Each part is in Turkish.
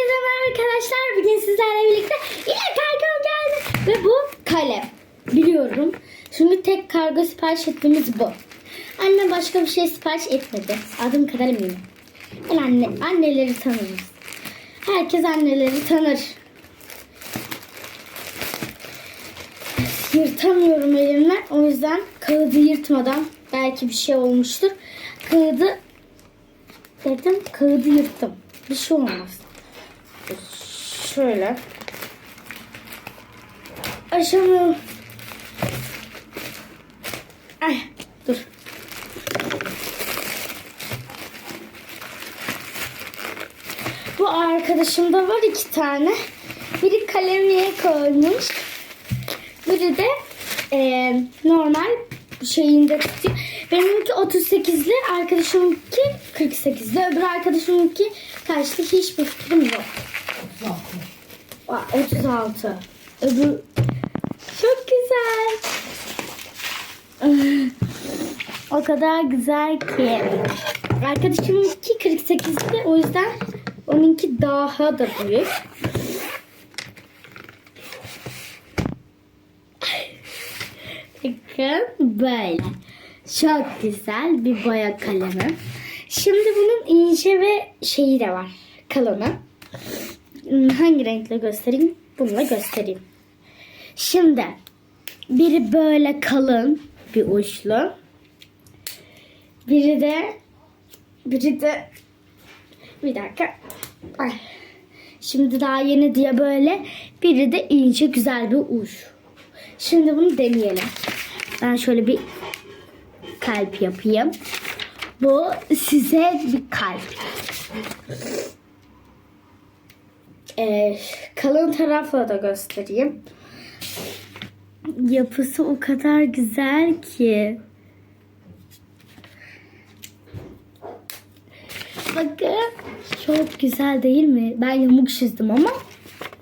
Herkese merhaba arkadaşlar. Bugün sizlerle birlikte yine kargom geldi. Ve bu kalem. Biliyorum. Çünkü tek kargo sipariş ettiğimiz bu. Anne başka bir şey sipariş etmedi. Adım kadar eminim. Ben anne, anneleri tanırız. Herkes anneleri tanır. Yırtamıyorum elimle. O yüzden kağıdı yırtmadan belki bir şey olmuştur. Kağıdı dedim kağıdı yırttım. Bir şey olmaz. Şöyle. Aşamıyorum. Ay dur. Bu arkadaşımda var iki tane. Biri kalemiye koymuş. Biri de eee, normal şeyinde tutuyor. Benimki 38'li, arkadaşımınki 48'li. Öbür arkadaşımınki kaçtı hiçbir fikrim yok. Aa, 36. Öbür çok güzel. o kadar güzel ki. Arkadaşımınki 48'li o yüzden onunki daha da büyük. Bakın böyle. Çok güzel bir boya kalemi. Şimdi bunun ince ve şeyi de var. Kalını. Hmm, Hangi renkle göstereyim? Bununla göstereyim. Şimdi biri böyle kalın bir uçlu. Biri de biri de bir dakika. Ay. Şimdi daha yeni diye böyle biri de ince güzel bir uç. Şimdi bunu deneyelim. Ben şöyle bir kalp yapayım. Bu size bir kalp. Ee, kalın tarafla da göstereyim. Yapısı o kadar güzel ki. Bakın. Çok güzel değil mi? Ben yamuk çizdim ama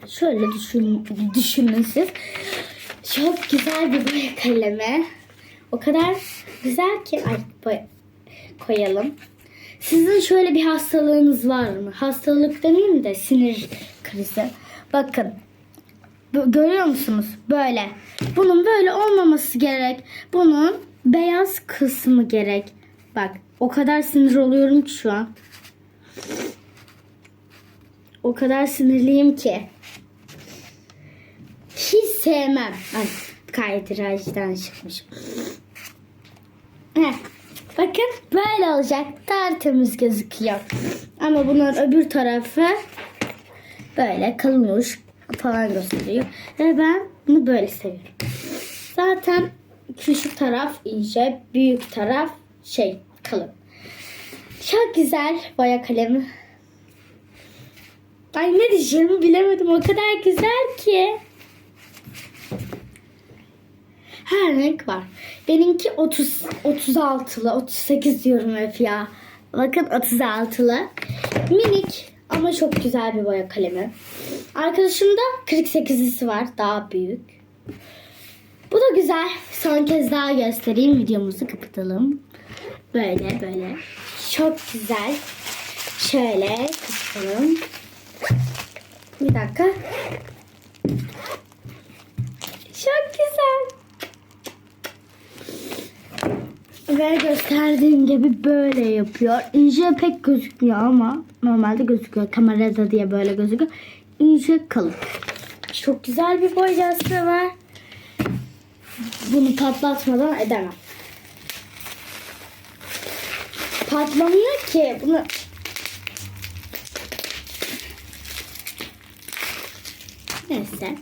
şöyle düşün, düşünün siz. Çok güzel bir boya kalemi. O kadar güzel ki ay boya- koyalım. Sizin şöyle bir hastalığınız var mı? Hastalık demeyeyim de sinir krizi. Bakın. Görüyor musunuz? Böyle. Bunun böyle olmaması gerek. Bunun beyaz kısmı gerek. Bak o kadar sinir oluyorum ki şu an. O kadar sinirliyim ki. Sevmem. Ay, kaydıraçtan çıkmış. Heh, bakın böyle olacak. Tertemiz gözüküyor. Ama bunun öbür tarafı böyle uç falan gösteriyor. Ve ben bunu böyle seviyorum. Zaten küçük taraf ince, büyük taraf şey kalın. Çok güzel boya kalemi. Ay ne diyeceğimi bilemedim. O kadar güzel ki. Her renk var. Benimki 30 36'lı, 38 diyorum hep ya. Bakın 36'lı. Minik ama çok güzel bir boya kalemi. Arkadaşımda 48'lisi var. Daha büyük. Bu da güzel. Son kez daha göstereyim. Videomuzu kapatalım. Böyle böyle. Çok güzel. Şöyle kapatalım. Bir dakika. Çok güzel. Ve gösterdiğim gibi böyle yapıyor. İnce pek gözükmüyor ama normalde gözüküyor. Kamerada diye böyle gözüküyor. İnce kalın. Çok güzel bir boyası var. Bunu patlatmadan edemem. Patlamıyor ki. Bunu Neyse.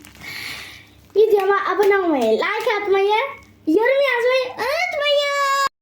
Videoma abone olmayı, like atmayı, yorum yazmayı